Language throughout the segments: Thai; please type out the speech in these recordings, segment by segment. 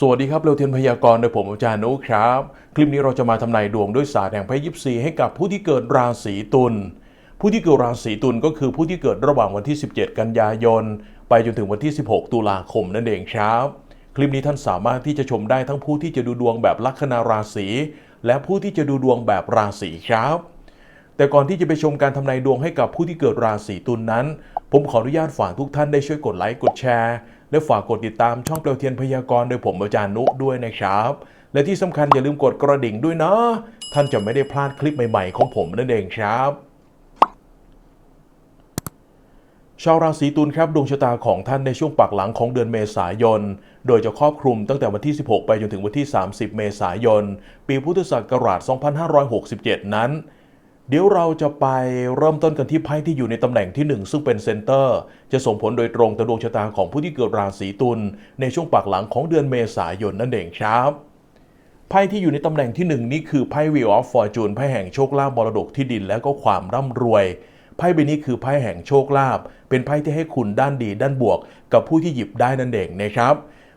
สวัสดีครับเร็วเทียนพยากรณ์โดยผมอาจารย์นุครับ คลิปนี้เราจะมาทำนายดวงด้วยศาสตร์แห่งไพ่ยิปซีให้กับผู้ที่เกิดราศีตุล ผู้ที่เกิดราศีตุลก็คือผู้ที่เกิดระหว่างวันที่ 17 กันยายน ไปจนถึงวันที่ 16 ตุลาคมนั่นเองครับ คลิปนี้ท่านสามารถที่จะชมได้ทั้งผู้ที่จะดูดวงแบบลัคนาราศีและผู้ที่จะดูดวงแบบราศีครับ แต่ก่อนที่จะไปชมการทำนายดวงให้กับผู้ที่เกิดราศีตุลนนั้น ผมขออนุญาตฝากทุกท่านได้ช่วยกดไลค์กดแชร์ และฝากกดติดตามช่องเปลวเทียนพยากรณ์โดยผมอาจารย์นุด้วยนะครับ และที่สำคัญอย่าลืมกดกระดิ่งด้วยนะ ท่านจะไม่ได้พลาดคลิปใหม่ๆ ของผมนั่นเองครับชาวราศีตุลครับดวงชะตาของท่านในช่วงปักหลังของเดือนเมษายน โดยจะครอบคลุมตั้งแต่วันที่ 16 ไปจนถึงวันที่ 30 เมษายน ปีพุทธศักราช 2567 นั้น เดี๋ยวเราจะไปเริ่มต้นกันที่ไพ่ที่อยู่ในตำแหน่งที่ 1 ซึ่งเป็นเซนเตอร์ จะส่งผลโดยตรงต่อดวงชะตาของผู้ที่เกิดราศีตุลในช่วงปักหลังของเดือนเมษายนนั่นเองครับไพ่ที่อยู่ในตำแหน่งที่ 1 นี่คือไพ่ Wheel of Fortune ไพ่แห่งโชคลาภมรดกที่ดินและก็ความร่ำรวยไพ่ใบนี้คือไพ่แห่งโชคลาภเป็นไพ่ที่ให้คุณด้านดีด้านบวก กับผู้ที่หยิบได้นั่นเองนะครับ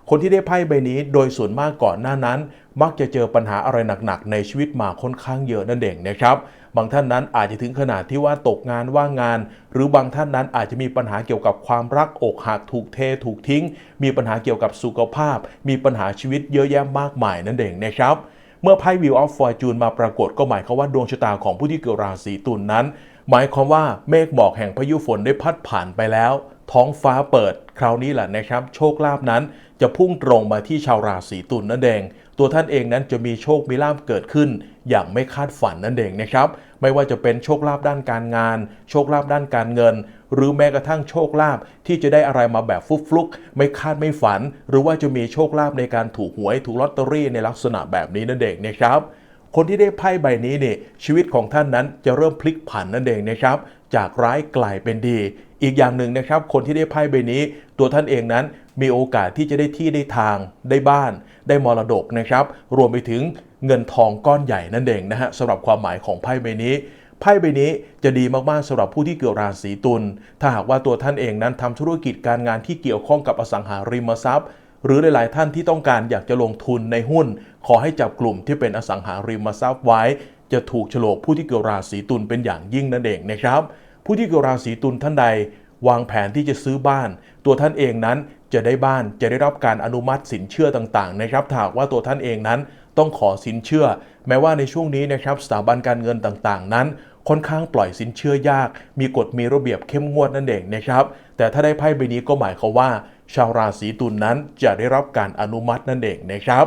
คนที่ได้ไพ่ใบนี้โดยส่วนมากก่อนหน้านั้น มักจะเจอปัญหาอะไรหนักๆ ในชีวิตมาค่อนข้างเยอะนั่นเองนะครับ บางท่านนั้นอาจจะถึงขนาดที่ว่าตกงานว่างงาน หรือบางท่านนั้นอาจจะมีปัญหาเกี่ยวกับความรักอกหักถูกเทถูกทิ้ง มีปัญหาเกี่ยวกับสุขภาพ มีปัญหาชีวิตเยอะแยะมากมายนั่นเองนะครับเมื่อไพ่ Wheel of Fortune มาปรากฏก็หมายความว่าดวงชะตาของผู้ที่เกิดราศีตุลนนั้น หมายความว่าเมฆหมอกแห่งพายุฝนได้พัดผ่านไปแล้ว ท้องฟ้าเปิดคราวนี้แหละนะครับ โชคลาภนั้นจะพุ่งตรงมาที่ชาวราศีตุลนั่นเอง ตัวท่านเองนั้นจะมีโชคมีลาภเกิดขึ้น อย่างไม่คาดฝันนั่นเองนะครับ ไม่ว่าจะเป็นโชคลาภด้านการงาน โชคลาภด้านการเงิน หรือแม้กระทั่งโชคลาภที่จะได้อะไรมาแบบฟุกฟลุกๆไม่คาดไม่ฝัน หรือว่าจะมีโชคลาภในการถูกหวยถูกลอตเตอรี่ในลักษณะแบบนี้นั่นเองนะครับคนที่ได้ไพ่ใบนี้เนี่ยชีวิตของท่านนั้นจะเริ่มพลิกผันนั่นเองนะครับ จากร้ายกลายเป็นดี อีกอย่างหนึ่งนะครับ คนที่ได้ไพ่ใบนี้ ตัวท่านเองนั้นมีโอกาสที่จะได้ที่ได้ทาง ได้บ้าน ได้มรดกนะครับ รวมไปถึงเงินทองก้อนใหญ่นั่นเองนะฮะสำหรับความหมายของไพ่ใบนี้ไพ่ใบนี้จะดีมากๆสำหรับผู้ที่เกิดราศีตุล ถ้าหากว่าตัวท่านเองนั้นทำธุรกิจการงานที่เกี่ยวข้องกับอสังหาริมทรัพย์ หรือหลายๆท่านที่ต้องการอยากจะลงทุนในหุ้น ขอให้จับกลุ่มที่เป็นอสังหาริมทรัพย์ไว้ จะถูกโฉลกผู้ที่เกิดราศีตุลเป็นอย่างยิ่งนั่นเองนะครับ ผู้ที่เกิดราศีตุลท่านใด วางแผนที่จะซื้อบ้าน ตัวท่านเองนั้นจะได้บ้านจะได้รับการอนุมัติสินเชื่อต่างๆนะครับถ้าหากว่าตัวท่านเองนั้นต้องขอสินเชื่อ แม้ว่าในช่วงนี้นะครับสถาบันการเงินต่างๆ นั้น ค่อนข้างปล่อยสินเชื่อยาก มีกฎมีระเบียบเข้มงวดนั่นเองนะครับ แต่ถ้าได้ไพ่ใบนี้ก็หมายความว่า ชาวราศีตุลนนั้นจะได้รับการอนุมัตินั่นเองนะครับ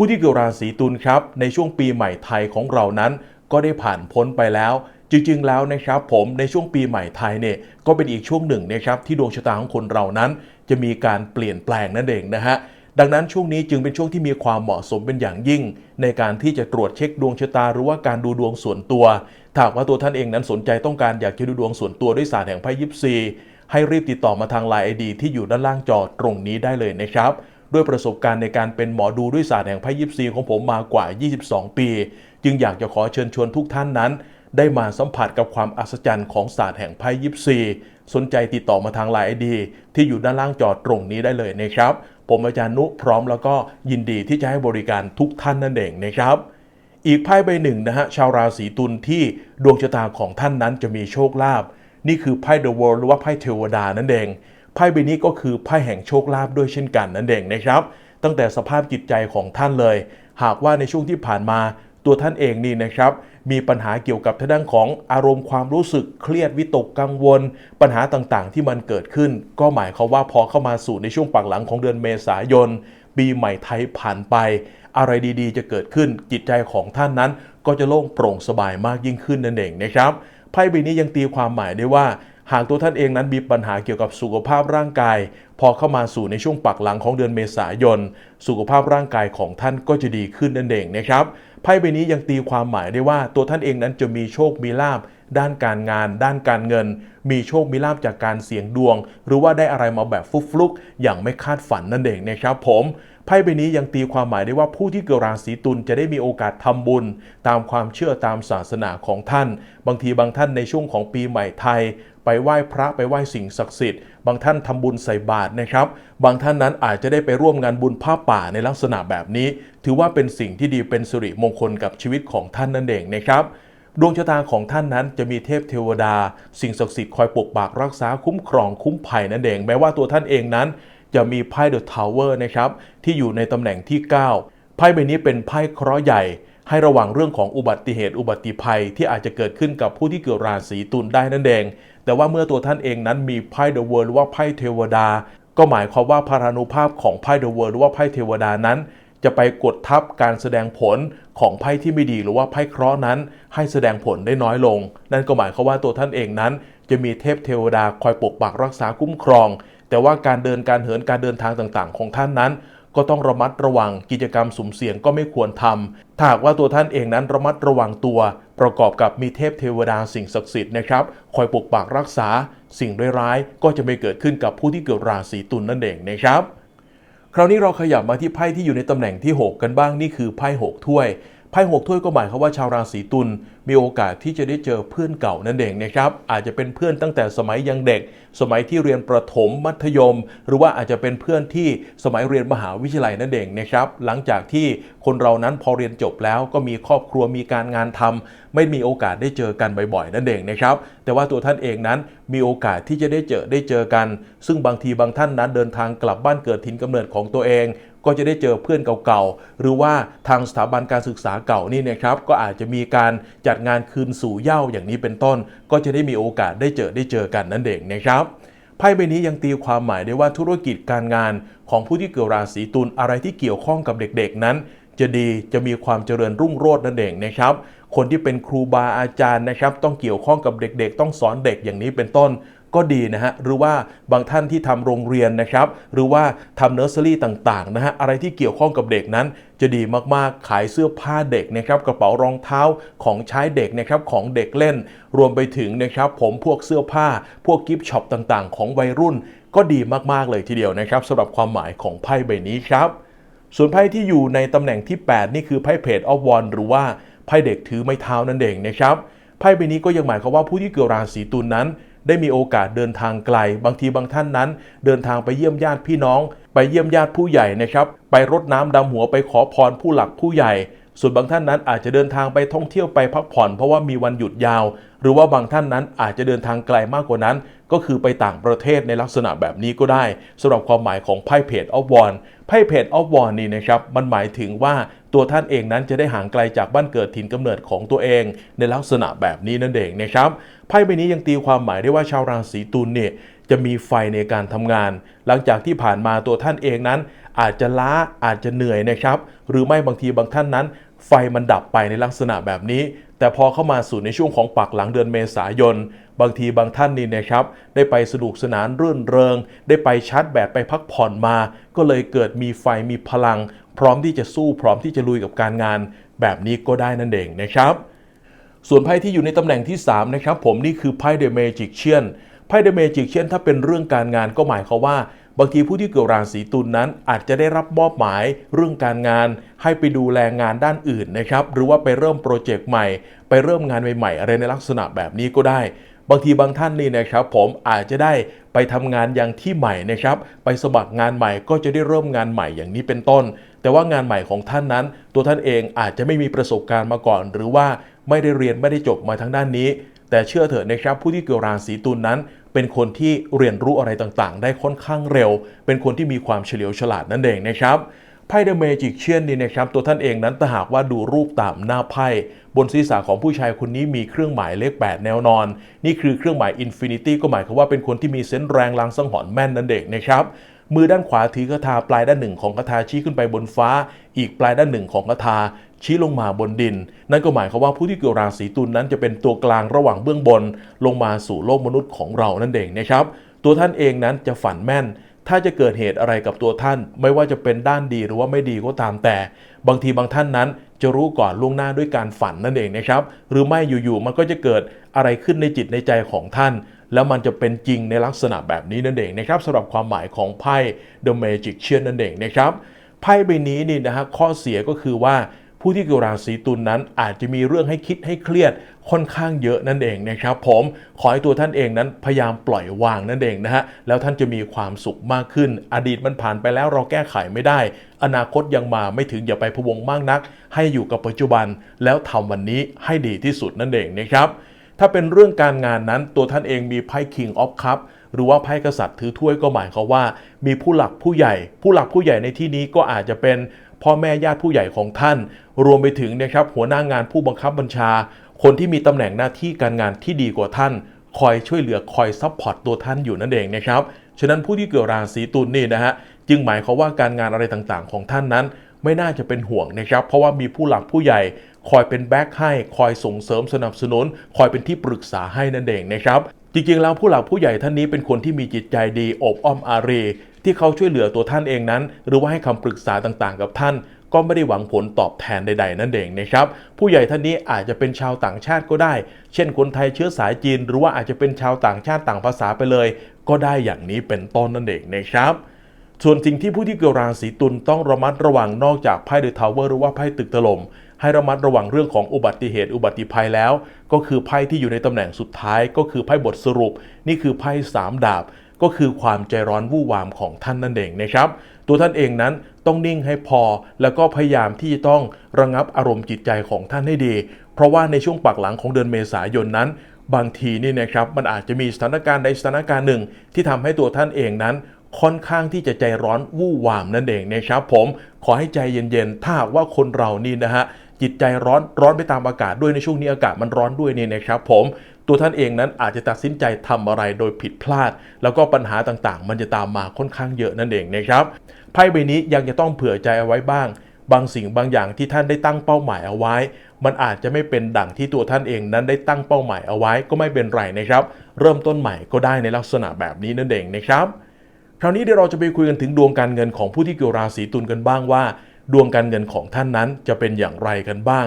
ผู้ที่เกิดราศีตุลครับ ในช่วงปีใหม่ไทยของเรานั้น ก็ได้ผ่านพ้นไปแล้ว จริงๆ แล้วนะครับผมในช่วงปีใหม่ไทยเนี่ยก็เป็นอีกช่วงหนึ่งนะครับที่ดวงชะตาของคนเรานั้น จะมีการเปลี่ยนแปลงนั่นเองนะฮะดังนั้นช่วงนี้จึงเป็นช่วงที่มีความเหมาะสมเป็นอย่างยิ่ง ในการที่จะตรวจเช็คดวงชะตาหรือว่าการดูดวงส่วนตัวถ้าว่าตัวท่านเองนั้นสนใจต้องการอยากจะดูดวงส่วนตัวด้วยศาสตร์แห่งไพ่ยิปซีให้รีบติดต่อมาทางไลน์ไอดีที่อยู่ด้านล่างจอตรงนี้ได้เลยนะครับ ด้วยประสบการณ์ในการเป็นหมอดูด้วยศาสตร์แห่งไพ่ยิปซีของผมมากว่า 22 ปี จึงอยากจะขอเชิญชวนทุกท่านนั้น ได้มาสัมผัสกับความอัศจรรย์ของศาสตร์แห่งไพ่ยิปซีสนใจติดต่อมาทางไลน์ไอดีที่อยู่ด้านล่างจอตรงนี้ได้เลยนะครับ ผมอาจารย์นุพร้อมแล้วก็ยินดีที่จะให้บริการทุกท่านนั่นเองนะครับอีกไพ่ใบหนึ่งนะฮะชาวราศีตุลที่ดวงชะตาของท่านนั้นจะมีโชคลาภนี่คือไพ่ The World หรือว่าไพ่เทวดานั่นเอง ไพ่ใบนี้ก็คือไพ่แห่งโชคลาภด้วยเช่นกันนั่นเองนะครับ ตั้งแต่สภาพจิตใจของท่านเลย หากว่าในช่วงที่ผ่านมาตัวท่านเองนี่นะครับ มีปัญหาเกี่ยวกับทางด้านของอารมณ์ความรู้สึกเครียดวิตกกังวล ปัญหาต่างๆ ที่มันเกิดขึ้น ก็หมายความว่าพอเข้ามาสู่ในช่วงปักหลังของเดือนเมษายนปีใหม่ไทยผ่านไป อะไรดีๆ จะเกิดขึ้นจิตใจของท่านนั้น ก็จะโล่งโปร่งสบายมากยิ่งขึ้นนั่นเองนะครับ ไพ่ใบนี้ยังตีความหมายได้ว่า หากตัวท่านเองนั้นมีปัญหาเกี่ยวกับสุขภาพร่างกาย พอเข้ามาสู่ในช่วงปักหลังของเดือนเมษายน สุขภาพร่างกายของท่านก็จะดีขึ้นนั่นเองนะครับไพ่ใบนี้ยังตีความหมายได้ว่าตัวท่านเองนั้นจะมีโชคมีลาบด้านการงาน ด้านการเงิน มีโชคมีลาบจากการเสี่ยงดวง หรือว่าได้อะไรมาแบบฟุกๆอย่างไม่คาดฝันนั่นเองนะครับผม ไพ่ใบนี้ยังตีความหมายได้ว่าผู้ที่เกิดราศีตุลจะได้มีโอกาสทำบุญ ตามความเชื่อตามศาสนาของท่าน บางทีบางท่านในช่วงของปีใหม่ไทย ไปไหว้พระไปไหว้สิ่งศักดิ์สิทธิ์ บางท่านทำบุญใส่บาตรนะครับ บางท่านนั้นอาจจะได้ไปร่วมงานบุญผ้าป่าในลักษณะแบบนี้ ถือว่าเป็นสิ่งที่ดีเป็นสิริมงคลกับชีวิตของท่านนั่นเองนะครับดวงชะตาของท่านนั้นจะมีเทพเทวดา สิ่งศักดิ์สิทธิ์คอยปกปักรักษาคุ้มครองคุ้มภัยนั่นเอง แม้ว่าตัวท่านเองนั้น จะมีไพ่เดอะทาวเวอร์นะครับที่อยู่ในตำแหน่งที่ 9 ไพ่ใบนี้เป็นไพ่เคราะห์ใหญ่ ให้ระวังเรื่องของอุบัติเหตุอุบัติภัยที่อาจจะเกิดขึ้นกับผู้ที่เกิดราศีตุลได้นั่นเอง แต่ว่าเมื่อตัวท่านเองนั้นมีไพ่เดอะเวิร์หรือว่าไพ่เทวดา ก็หมายความว่าพารานุภาพของไพ่เดอะเวิร์หรือว่าไพ่เทวดานั้นจะไปกดทับการแสดงผลของไพ่ที่ไม่ดีหรือว่าไพ่เคราะห์นั้น ให้แสดงผลได้น้อยลง นั่นก็หมายความว่าตัวท่านเองนั้น จะมีเทพเทวดาคอยปกปักรักษาคุ้มครอง แต่ว่าการเดินการเหินการเดินทางต่างๆ ของท่านนั้น ก็ต้องระมัดระวังกิจกรรมสุ่มเสี่ยงก็ไม่ควรทำถ้าหากว่าตัวท่านเองนั้นระมัดระวังตัว ประกอบกับมีเทพเทวดาสิ่งศักดิ์สิทธิ์นะครับคอยปกปักรักษา สิ่งร้ายๆก็จะไม่เกิดขึ้นกับผู้ที่เกิดราศีตุลนั่นเองนะครับคราวนี้เราขยับมาที่ไพ่ที่อยู่ในตำแหน่งที่ 6 กันบ้างนี่คือไพ่6ถ้วยไพ่6ถ้วยก็หมายความว่าชาวราศีตุล มีโอกาสที่จะได้เจอเพื่อนเก่านั่นเองนะครับอาจจะเป็นเพื่อนตั้งแต่สมัยยังเด็ก สมัยที่เรียนประถมมัธยม หรือว่าอาจจะเป็นเพื่อนที่สมัยเรียนมหาวิทยาลัยนั่นเองนะครับหลังจากที่คนเรานั้นพอเรียนจบแล้วก็มีครอบครัวมีการงานทำไม่มีโอกาสได้เจอกันบ่อยๆนั่นเองนะครับแต่ว่าตัวท่านเองนั้นมีโอกาสที่จะได้เจอได้เจอกัน ซึ่งบางทีบางท่านนั้นเดินทางกลับบ้านเกิดถิ่นกำเนิดของตัวเองก็จะได้เจอเพื่อนเก่าๆ หรือว่าทางสถาบันการศึกษาเก่านี่นะครับ ก็อาจจะมีการจัดงานคืนสู่เย้าอย่างนี้เป็นต้น ก็จะได้มีโอกาสได้เจอได้เจอกันนั่นเองนะครับไพ่ใบนี้ยังตีความหมายได้ว่าธุรกิจการงานของผู้ที่เกิดราศีตุลอะไรที่เกี่ยวข้องกับเด็กๆนั้น จะดีจะมีความเจริญรุ่งโรจน์นั่นเองนะครับ คนที่เป็นครูบาอาจารย์นะครับ ต้องเกี่ยวข้องกับเด็กๆ ต้องสอนเด็กอย่างนี้เป็นต้น ก็ดีนะฮะหรือว่าบางท่านที่ทำโรงเรียนนะครับ หรือว่าทำเนอร์เซอรี่ต่างๆนะฮะอะไรที่เกี่ยวข้องกับเด็กนั้น จะดีมากๆขายเสื้อผ้าเด็กนะครับกระเป๋ารองเท้าของใช้เด็กนะครับของเด็กเล่น รวมไปถึงนะครับผมพวกเสื้อผ้า พวกกิฟต์ช็อปต่างๆ ของวัยรุ่น ก็ดีมากๆเลยทีเดียวนะครับสำหรับความหมายของไพ่ใบนี้ครับส่วนไพ่ที่อยู่ในตำแหน่งที่ 8 นี่คือไพ่เพจออฟวอนหรือว่าไพ่เด็กถือไม้เท้านั่นเองนะครับไพ่ใบนี้ก็ยังหมายความว่าผู้ที่เกิดราศีตุลนั้น ได้มีโอกาสเดินทางไกล บางทีบางท่านนั้น เดินทางไปเยี่ยมญาติพี่น้อง ไปเยี่ยมญาติผู้ใหญ่นะครับ ไปรดน้ำดำหัวไปขอพรผู้หลักผู้ใหญ่ ส่วนบางท่านนั้นอาจจะเดินทางไปท่องเที่ยวไปพักผ่อนเพราะว่ามีวันหยุดยาว หรือว่าบางท่านนั้นอาจจะเดินทางไกลมากกว่านั้น ก็คือไปต่างประเทศในลักษณะแบบนี้ก็ได้สำหรับความหมายของไพ่เพจออฟวอน ไพ่เพจออฟวอนนี่นะครับมันหมายถึงว่าตัวท่านเองนั้นจะได้ห่างไกลจากบ้านเกิดถิ่นกำเนิดของตัวเอง ในลักษณะแบบนี้นั่นเองนะครับไพ่ใบนี้ยังตีความหมายได้ว่าชาวราศีตุลเนี่ยจะมีไฟในการทำงาน หลังจากที่ผ่านมาตัวท่านเองนั้น อาจจะล้าอาจจะเหนื่อยนะครับ หรือไม่บางทีบางท่านนั้น ไฟมันดับไปในลักษณะแบบนี้ แต่พอเข้ามาสู่ในช่วงของปักหลังเดือนเมษายน บางทีบางท่านนี่นะครับ ได้ไปสนุกสนานรื่นเริง ได้ไปชาร์จแบตไปพักผ่อนมา ก็เลยเกิดมีไฟมีพลัง พร้อมที่จะสู้พร้อมที่จะลุยกับการงาน แบบนี้ก็ได้นั่นเองนะครับ ส่วนไพ่ที่อยู่ในตำแหน่งที่ 3 นะครับ ผมนี่คือไพ่เดอะเมจิกเชียนไพ่เดอะเมจิกเชียนถ้าเป็นเรื่องการงานก็หมายความว่า บางทีผู้ที่เกิดราศีตุลนนั้นอาจจะได้รับมอบหมายเรื่องการงาน ให้ไปดูแลงานด้านอื่นนะครับหรือว่าไปเริ่มโปรเจกต์ใหม่ ไปเริ่มงานใหม่ๆอะไรในลักษณะแบบนี้ก็ได้ บางทีบางท่านนี่นะครับ ผมอาจจะได้ไปทำงานอย่างที่ใหม่นะครับ ไปสมัครงานใหม่ก็จะได้เริ่มงานใหม่อย่างนี้เป็นต้น แต่ว่างานใหม่ของท่านนั้น ตัวท่านเองอาจจะไม่มีประสบการณ์มาก่อน หรือว่าไม่ได้เรียนไม่ได้จบมาทางด้านนี้ แต่เชื่อเถอะนะครับผู้ที่เกิดราศีตุลนั้น เป็นคนที่เรียนรู้อะไรต่างๆ ได้ค่อนข้างเร็ว เป็นคนที่มีความเฉลียวฉลาดนั่นเองนะครับไพ่เดอะเมจิกเชียนนี่นะครับตัวท่านเองนั้นถ้าหากว่าดูรูปตามหน้าไพ่บนศีรษะของผู้ชายคนนี้มีเครื่องหมายเลข 8 แนวนอน นี่คือเครื่องหมายอินฟินิตี้ก็หมายความว่าเป็นคนที่มีเซนส์แรงลางสังหรณ์แม่นนั่นเองนะครับมือด้านขวาถือคาถาปลายด้านหนึ่งของคาถาชี้ขึ้นไปบนฟ้า อีกปลายด้านหนึ่งของคาถา ชี้ลงมาบนดิน นั่นก็หมายความว่าผู้ที่เกิดราศีตุลนั้นจะเป็นตัวกลางระหว่างเบื้องบน ลงมาสู่โลกมนุษย์ของเรานั่นเองนะครับ ตัวท่านเองนั้นจะฝันแม่น ถ้าจะเกิดเหตุอะไรกับตัวท่าน ไม่ว่าจะเป็นด้านดีหรือว่าไม่ดีก็ตามแต่ บางทีบางท่านนั้นจะรู้ก่อนล่วงหน้าด้วยการฝันนั่นเองนะครับ หรือไม่อยู่ๆมันก็จะเกิดอะไรขึ้นในจิตในใจของท่าน แล้วมันจะเป็นจริงในลักษณะแบบนี้นั่นเองนะครับสำหรับความหมายของไพ่ The Magician นั่นเองนะครับไพ่ใบนี้นี่นะฮะข้อเสียก็คือว่า ผู้ที่เกิดราศีตุลนนั้นอาจจะมีเรื่องให้คิดให้เครียดค่อนข้างเยอะนั่นเองนะครับ ผมขอให้ตัวท่านเองนั้นพยายามปล่อยวางนั่นเองนะฮะแล้วท่านจะมีความสุขมากขึ้น อดีตมันผ่านไปแล้วเราแก้ไขไม่ได้ อนาคตยังมาไม่ถึงอย่าไปพะวงมากนัก ให้อยู่กับปัจจุบัน แล้วทำวันนี้ให้ดีที่สุดนั่นเองนะครับถ้าเป็นเรื่องการงานนั้นตัวท่านเองมีไพ่ King of Cup หรือว่าไพ่กษัตริย์ถือถ้วยก็หมายความว่า มีผู้หลักผู้ใหญ่ ผู้หลักผู้ใหญ่ในที่นี้ก็อาจจะเป็น พ่อแม่ญาติผู้ใหญ่ของท่าน รวมไปถึงนะครับหัวหน้างานผู้บังคับบัญชา คนที่มีตำแหน่งหน้าที่การงานที่ดีกว่าท่าน คอยช่วยเหลือคอยซัพพอร์ตตัวท่านอยู่นั่นเองนะครับฉะนั้นผู้ที่เกิดราศีตุลนี่นะฮะจึงหมายความว่าการงานอะไรต่างๆ ของท่านนั้น ไม่น่าจะเป็นห่วงนะครับ เพราะว่ามีผู้หลักผู้ใหญ่ คอยเป็นแบ็คให้ คอยส่งเสริมสนับสนุน คอยเป็นที่ปรึกษาให้นั่นเองนะครับจริงๆแล้วผู้หลักผู้ใหญ่ท่านนี้เป็นคนที่มีจิตใจดีอบอ้อมอารี ที่เขาช่วยเหลือตัวท่านเองนั้น หรือว่าให้คำปรึกษาต่างๆ กับท่าน ก็ไม่ได้หวังผลตอบแทนใด ๆ นั่นเองนะครับ ผู้ใหญ่ท่านนี้อาจจะเป็นชาวต่างชาติก็ได้ เช่นคนไทยเชื้อสายจีน หรือว่าอาจจะเป็นชาวต่างชาติต่างภาษาไปเลย ก็ได้อย่างนี้เป็นต้นนั่นเองนะครับส่วนสิ่งที่ผู้ที่เกิดราศีตุลต้องระมัดระวังนอกจากไพ่เดอะทาวเวอร์หรือว่าไพ่ตึกถล่มให้ระมัดระวังเรื่องของอุบัติเหตุอุบัติภัยแล้ว ก็คือไพ่ที่อยู่ในตำแหน่งสุดท้าย ก็คือไพ่บทสรุป นี่คือไพ่สามดาบ ก็คือความใจร้อนวู่วามของท่านนั่นเองนะครับ ตัวท่านเองนั้นต้องนิ่งให้พอ แล้วก็พยายามที่จะต้องระงับอารมณ์จิตใจของท่านให้ดี เพราะว่าในช่วงปักหลังของเดือนเมษายนนั้น บางทีนี่นะครับมันอาจจะมีสถานการณ์ใดสถานการณ์หนึ่ง ที่ทำให้ตัวท่านเองนั้นค่อนข้างที่จะใจร้อนวู่วามนั่นเองนะครับ ผมขอให้ใจเย็นๆ ถ้าว่าคนเรานี่นะฮะจิตใจร้อนร้อนไปตามอากาศด้วยในช่วงนี้อากาศมันร้อนด้วยนี่นะครับ ผม ตัวท่านเองนั้นอาจจะตัดสินใจทำอะไรโดยผิดพลาด แล้วก็ปัญหาต่างๆ มันจะตามมาค่อนข้างเยอะนั่นเองนะครับไพ่ใบนี้ยังจะต้องเผื่อใจเอาไว้บ้าง บางสิ่งบางอย่างที่ท่านได้ตั้งเป้าหมายเอาไว้ มันอาจจะไม่เป็นดั่งที่ตัวท่านเองนั้นได้ตั้งเป้าหมายเอาไว้ก็ไม่เป็นไรนะครับ เริ่มต้นใหม่ก็ได้ในลักษณะแบบนี้นั่นเองนะครับคราวนี้เดี๋ยวเราจะไปคุยกันถึงดวงการเงินของผู้ที่เกี่ยวราศีตุลกันบ้างว่า ดวงการเงินของท่านนั้นจะเป็นอย่างไรกันบ้าง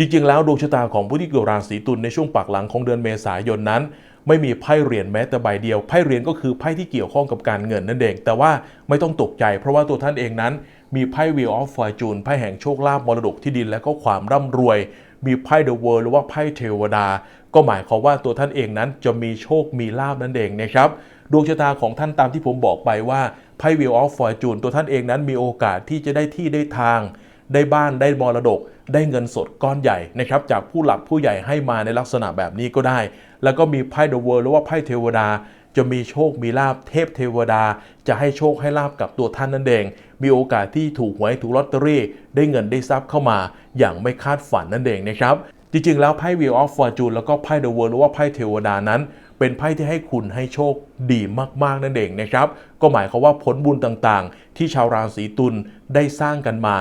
จริง ๆ แล้วดวงชะตาของผู้ที่เกี่ยวราศีตุลในช่วงปักหลังของเดือนเมษายนนั้น ไม่มีไพ่เหรียญแม้แต่ใบเดียวไพ่เหรียญก็คือไพ่ที่เกี่ยวข้องกับการเงินนั่นเอง แต่ว่าไม่ต้องตกใจ เพราะว่าตัวท่านเองนั้น มีไพ่ Wheel of Fortune ไพ่แห่งโชคลาภมรดกที่ดินและก็ความร่ำรวย มีไพ่ The World หรือว่าไพ่เทวดา ก็หมายความว่าตัวท่านเองนั้นจะมีโชคมีลาภนั่นเองนะครับดวงชะตาของท่านตามที่ผมบอกไปว่าไพ่ Wheel of Fortune ตัวท่านเองนั้นมีโอกาสที่จะได้ที่ได้ทาง ได้บ้านได้มรดก ได้เงินสดก้อนใหญ่นะครับจากผู้หลักผู้ใหญ่ให้มาในลักษณะแบบนี้ก็ได้ แล้วก็มีไพ่ The World หรือว่าไพ่เทวดา จะมีโชคมีลาบเทพเทวดา จะให้โชคให้ลาบกับตัวท่านนั่นเอง มีโอกาสที่ถูกหวยถูกลอตเตอรี่ ได้เงินได้ทรัพย์เข้ามา อย่างไม่คาดฝันนั่นเองนะครับจริงๆ แล้วไพ่ Wheel of Fortune แล้วก็ไพ่ The World หรือว่าไพ่เทวดานั้น เป็นไพ่ที่ให้คุณให้โชคดีมากๆ นั่นเองนะครับ ก็หมายความว่าผลบุญต่างๆ ที่ชาวราศีตุลได้สร้างกันมา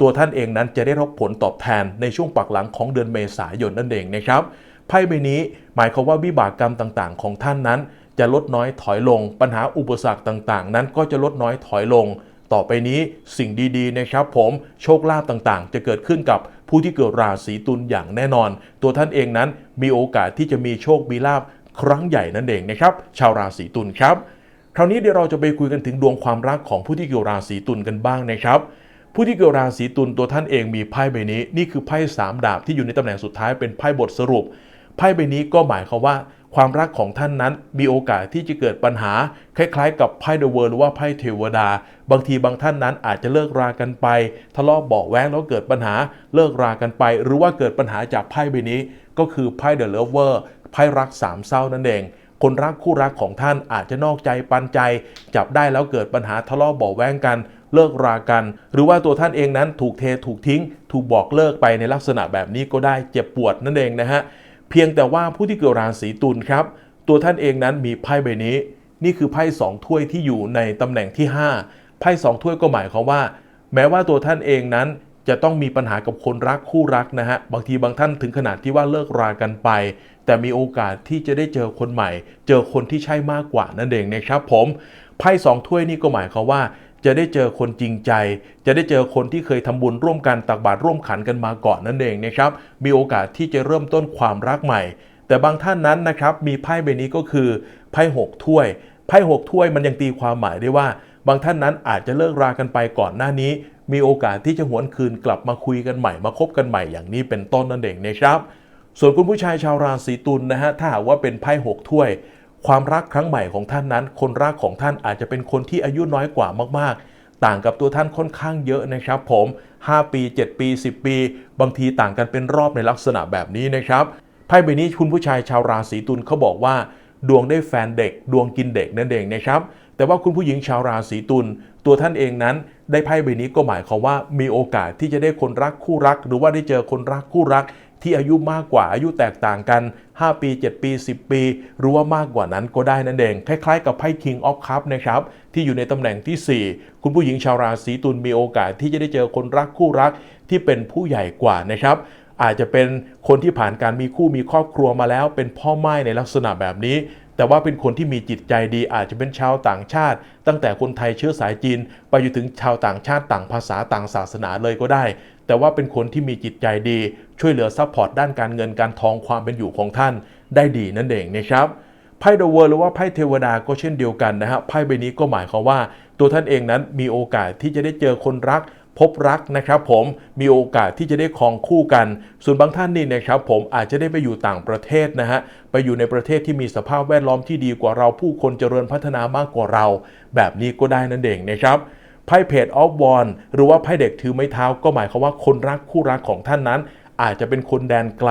ตัวท่านเองนั้นจะได้รับผลตอบแทนในช่วงปักหลังของเดือนเมษายนนั่นเองนะครับไพ่ใบนี้หมายความว่าวิบากกรรมต่างๆ ของท่านนั้น จะลดน้อยถอยลง ปัญหาอุปสรรคต่างๆ นั้นก็จะลดน้อยถอยลง ต่อไปนี้สิ่งดีๆนะครับ ผมโชคลาภต่างๆ จะเกิดขึ้นกับผู้ที่เกิดราศีตุลอย่างแน่นอน ตัวท่านเองนั้นมีโอกาสที่จะมีโชคมีลาภครั้งใหญ่นั่นเองนะครับชาวราศีตุลครับ คราวนี้เดี๋ยวเราจะไปคุยกันถึงดวงความรักของผู้ที่เกี่ยวราศีตุลกันบ้างนะครับ ผู้ที่เกี่ยวราศีตุลตัวท่านเองมีไพ่ใบนี้ นี่คือไพ่สามดาบที่อยู่ในตำแหน่งสุดท้ายเป็นไพ่บทสรุป ไพ่ใบนี้ก็หมายความว่า ความรักของท่านนั้นมีโอกาสที่จะเกิดปัญหา คล้าย ๆ กับไพ่เดอะเวิร์หรือว่าไพ่เทวดา บางทีบางท่านนั้นอาจจะเลิกรากันไป ทะเลาะเบาแว้งแล้วเกิดปัญหาเลิกรากันไป หรือว่าเกิดปัญหาจากไพ่ใบนี้ ก็คือไพ่เดอะเลเวอร์ไพ่รักสามเศร้านั่นเองคนรักคู่รักของท่านอาจจะนอกใจปันใจ จับได้แล้วเกิดปัญหาทะเลาะเบาแว้งกัน เลิกรากัน หรือว่าตัวท่านเองนั้นถูกเทถูกทิ้ง ถูกบอกเลิกไปในลักษณะแบบนี้ก็ได้เจ็บปวดนั่นเองนะฮะเพียงแต่ว่าผู้ที่เกิดราศีตุลครับ ตัวท่านเองนั้นมีไพ่ใบนี้ นี่คือไพ่สองถ้วยที่อยู่ในตำแหน่งที่ 5 ไพ่สองถ้วยก็หมายความว่า แม้ว่าตัวท่านเองนั้นจะต้องมีปัญหากับคนรักคู่รักนะฮะบางทีบางท่านถึงขนาดที่ว่าเลิกรากันไป แต่มีโอกาสที่จะได้เจอคนใหม่ เจอคนที่ใช่มากกว่านั่นเองนะครับผมไพ่สองถ้วยนี่ก็หมายความว่า จะได้เจอคนจริงใจ จะได้เจอคนที่เคยทำบุญร่วมกันตักบาตรร่วมขันกันมาก่อนนั่นเองนะครับ มีโอกาสที่จะเริ่มต้นความรักใหม่ แต่บางท่านนั้นนะครับมีไพ่ใบนี้ก็คือไพ่หกถ้วยไพ่หกถ้วยมันยังตีความหมายได้ว่า บางท่านนั้นอาจจะเลิกรากันไปก่อนหน้านี้ มีโอกาสที่จะหวนคืนกลับมาคุยกันใหม่มาคบกันใหม่อย่างนี้เป็นต้นนั่นเองนะครับ ส่วนคุณผู้ชายชาวราศีตุลนะฮะถ้าหากว่าเป็นไพ่หกถ้วย ความรักครั้งใหม่ของท่านนั้น คนรักของท่านอาจจะเป็นคนที่อายุน้อยกว่ามากๆ ต่างกับตัวท่านค่อนข้างเยอะนะครับผม 5 ปี 7 ปี 10 ปี บางทีต่างกันเป็นรอบในลักษณะแบบนี้นะครับไพ่ใบนี้คุณผู้ชายชาวราศีตุลเขาบอกว่า ดวงได้แฟนเด็ก ดวงกินเด็กนั่นเองนะครับแต่ว่าคุณผู้หญิงชาวราศีตุลตัวท่านเองนั้น ได้ไพ่ใบนี้ก็หมายความว่ามีโอกาสที่จะได้คนรักคู่รัก หรือว่าได้เจอคนรักคู่รัก ที่อายุมากกว่าอายุแตกต่างกัน 5 ปี 7 ปี 10 ปี หรือว่ามากกว่านั้นก็ได้นั่นเอง คล้ายๆ กับไพ่ King of Cup นะครับที่อยู่ในตำแหน่งที่ 4 คุณผู้หญิงชาวราศีตุลมีโอกาสที่จะได้เจอคนรักคู่รักที่เป็นผู้ใหญ่กว่านะครับอาจจะเป็นคนที่ผ่านการมีคู่มีครอบครัวมาแล้ว เป็นพ่อไม้ในลักษณะแบบนี้ แต่ว่าเป็นคนที่มีจิตใจดี อาจจะเป็นชาวต่างชาติ ตั้งแต่คนไทยเชื้อสายจีน ไปจนถึงชาวต่างชาติต่างภาษาต่างศาสนาเลยก็ได้ แต่ว่าเป็นคนที่มีจิตใจดี ช่วยเหลือซัพพอร์ตด้านการเงินการทองความเป็นอยู่ของท่านได้ดีนั่นเองนะครับไพ่เดอะเวิร์หรือว่าไพ่เทวดาก็เช่นเดียวกันนะฮะไพ่ใบนี้ก็หมายความว่า ตัวท่านเองนั้นมีโอกาสที่จะได้เจอคนรักพบรักนะครับผมมีโอกาสที่จะได้ครองคู่กัน ส่วนบางท่านนี่นะครับผมอาจจะได้ไปอยู่ต่างประเทศนะฮะไปอยู่ในประเทศที่มีสภาพแวดล้อมที่ดีกว่าเราผู้คนเจริญพัฒนามากกว่าเรา แบบนี้ก็ได้นั่นเองนะครับ ไพ่เพจออฟวอนหรือว่าไพ่เด็กถือไม้เท้า ก็หมายความว่าคนรักคู่รักของท่านนั้น อาจจะเป็นคนแดนไกล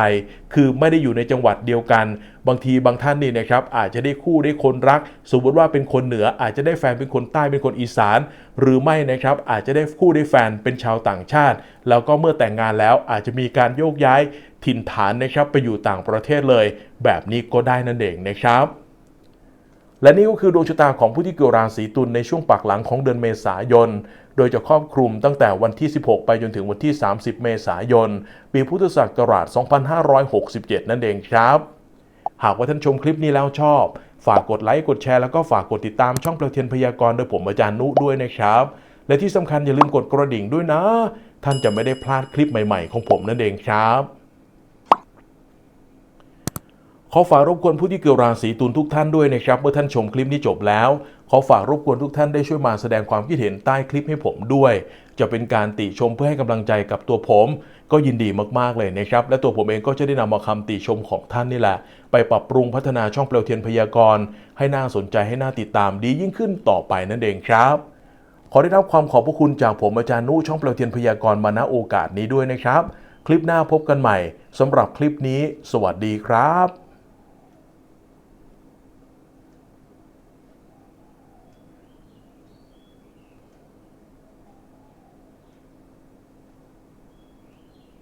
คือไม่ได้อยู่ในจังหวัดเดียวกัน บางทีบางท่านนี่นะครับอาจจะได้คู่ได้คนรัก สมมติว่าเป็นคนเหนืออาจจะได้แฟนเป็นคนใต้เป็นคนอีสาน หรือไม่นะครับอาจจะได้คู่ได้แฟนเป็นชาวต่างชาติ แล้วก็เมื่อแต่งงานแล้วอาจจะมีการโยกย้ายถิ่นฐานนะครับไปอยู่ต่างประเทศเลย แบบนี้ก็ได้นั่นเองนะครับ และนี่ก็คือดวงชะตาของผู้ที่เกิดราศีตุลในช่วงปักหลังของเดือนเมษายน โดยจะครอบคลุมตั้งแต่วันที่ 16 ไปจนถึงวันที่ 30 เมษายน ปีพุทธศักราช 2567 นั่นเองครับ หากว่าท่านชมคลิปนี้แล้วชอบ ฝากกดไลค์ กดแชร์ แล้วก็ฝากกดติดตามช่องประเทียนพยากรณ์โดยผมอาจารย์นุด้วยนะครับ และที่สำคัญอย่าลืมกดกระดิ่งด้วยนะ ท่านจะไม่ได้พลาดคลิปใหม่ ๆ ของผมนั่นเองครับ ขอฝากรบกวนผู้ที่เกิดราศีตุลทุกท่านด้วยนะครับ เมื่อท่านชมคลิปนี้จบแล้ว ขอฝากรบกวนทุกท่านได้ช่วยมาแสดงความคิดเห็นใต้คลิปให้ผมด้วย จะเป็นการติชมเพื่อให้กำลังใจกับตัวผม ก็ยินดีมากๆเลยนะครับ และตัวผมเองก็จะได้นำมาคำติชมของท่านนี่แหละ ไปปรับปรุงพัฒนาช่องเปลวเทียนพยากรณ์ให้น่าสนใจให้น่าติดตามดียิ่งขึ้นต่อไปนั่นเองครับ ขอได้รับความขอบพระคุณจากผมอาจารย์นุช่องเปลวเทียนพยากรณ์มาณโอกาสนี้ด้วยนะครับ คลิปหน้าพบกันใหม่สำหรับคลิปนี้ สวัสดีครับ